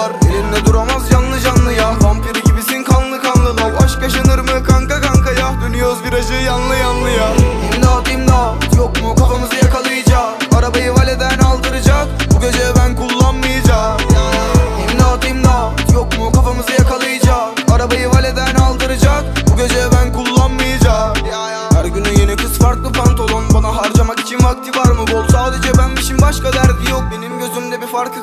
dalgalar Elinde duramaz canlı canlı ya. Vampiri gibisin kanlı kanlı. Lav Aşk yaşanır mı kanka kanka ya? Dönüyoruz virajı yanlı yanlı ya. İmdat imdat. Yok mu kafamızı yakalayacak? Arabayı valeden aldıracak. Bu gece ben kullanmayacağım. İmdat imdat. Yok mu kafamızı yakalayacak? Arabayı valeden aldıracak. Bu gece ben kullanmayacağım. Her günü yeni kız farklı pantolon. Bana harcamak için vakti var mı? Bol. Sadece benmişim başka derdi yok. Benim gözümde bir farkı